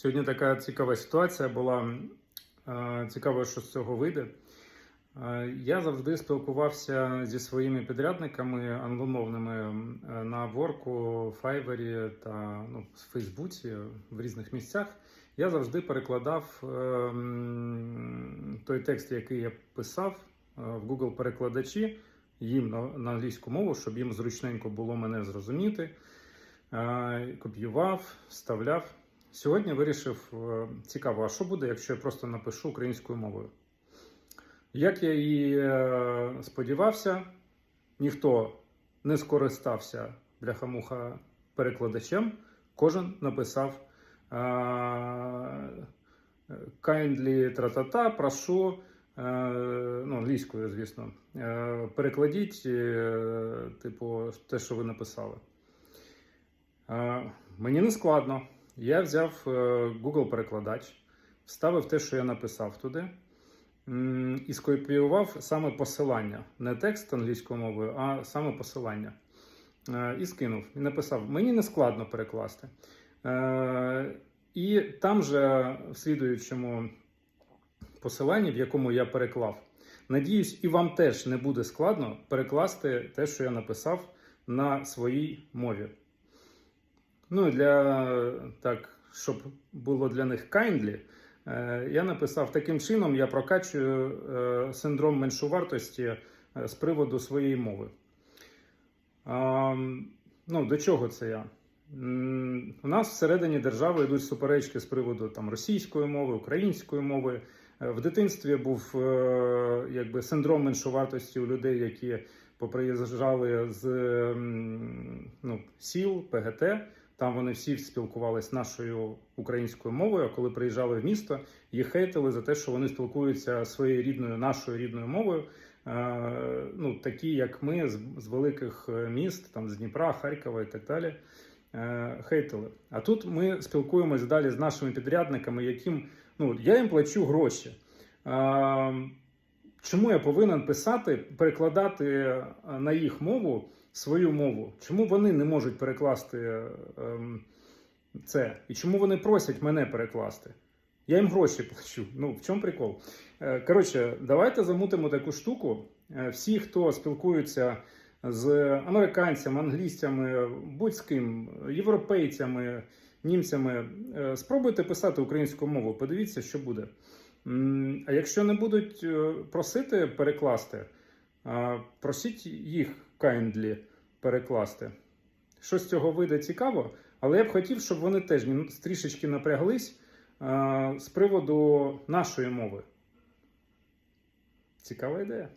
Сьогодні така цікава ситуація була. Е, Цікаво, що з цього вийде. Е, Я завжди спілкувався зі своїми підрядниками англомовними е, на Ворку, Файвері та ну, в Фейсбуці в різних місцях. Я завжди перекладав той текст, який я писав в Google перекладачі їм на, англійську мову, щоб їм зручненько було мене зрозуміти. Копіював, вставляв. Сьогодні вирішив е, цікаво, а що буде, якщо я просто напишу українською мовою? Як я і е, сподівався, ніхто не скористався бляхамуха перекладачем, кожен написав е, kindly тра-та-та, прошу, ну, англійською, звісно, перекладіть, типу, те, що ви написали. Мені не складно. Я взяв е, Google перекладач, вставив те, що я написав туди, і скопіював саме посилання, не текст англійською мовою, а саме посилання. Е, І скинув. І написав: мені не складно перекласти. Е, І там же в слідуючому посиланні, в якому я переклав, надіюсь, і вам теж не буде складно перекласти те, що я написав на своїй мові. Ну для так, щоб було для них kindly, е, я написав таким чином, я прокачую е, синдром меншовартості е, з приводу своєї мови. Ну, до чого це я? У нас всередині держави йдуть суперечки з приводу там, російської мови, української мови. В дитинстві був якби, синдром меншовартості у людей, які поприїжджали з ну, сіл, ПГТ. Там вони всі спілкувалися нашою українською мовою. А коли приїжджали в місто, їх хейтили за те, що вони спілкуються своєю рідною нашою рідною мовою. Е, ну, такі, як ми, з, великих е, міст, там з Дніпра, Харкова і так далі. е, Хейтили. А тут ми спілкуємось далі з нашими підрядниками, яким ну, я їм плачу гроші. Чому я повинен писати, перекладати на їх мову свою мову? Чому вони не можуть перекласти е, ем, це? І чому вони просять мене перекласти? Я їм гроші плачу. Ну, в чому прикол? Е, Коротше, давайте замутимо таку штуку. Е, Всі, хто спілкуються з американцями, англійцями, будь з ким, європейцями, німцями, спробуйте писати українською мовою. Подивіться, що буде. А якщо не будуть просити перекласти, просіть їх kindly перекласти. Що з цього вийде цікаво, але я б хотів, щоб вони теж трішечки напряглись з приводу нашої мови. Цікава ідея.